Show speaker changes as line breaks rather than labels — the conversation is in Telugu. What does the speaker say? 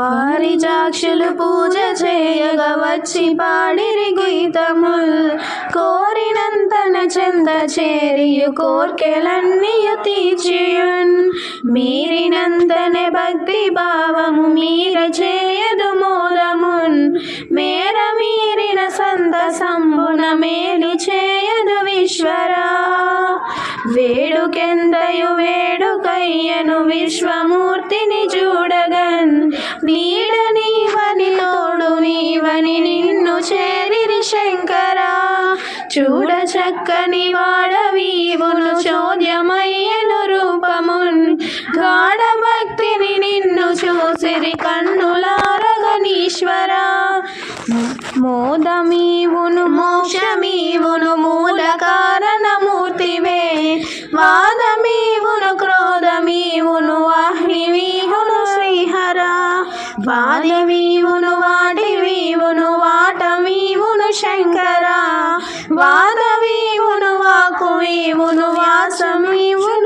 వారి జాక్షులు పూజ చేయగా వచ్చి పాడిరి గీతముల్. కోరినంతన చెంద చేరియు కోర్కెలన్నీయు తీర్చియున్. మీరినంతనే భక్తి భావము మీర చేయదు మూలమున్. మేర మీరిన సంత సంబున మేర వేడుకెంతయు వేడుకయ్యను విశ్వమూర్తిని చూడగన్. నీడ నీవని తోడు నీవని నిన్ను చేరిరి శంకరా. చూడ చక్కని వాడవీవును చోద్యమయ్యను రూపమున్. గాఢ భక్తిని నిన్ను చూసిరి కన్నులారగనీశ్వరా. మోదమీవును మోక్ష వాదివీవును వాటివీవును వాటమీవును శంకరా. వాకు వాకువీవును వాసమీవును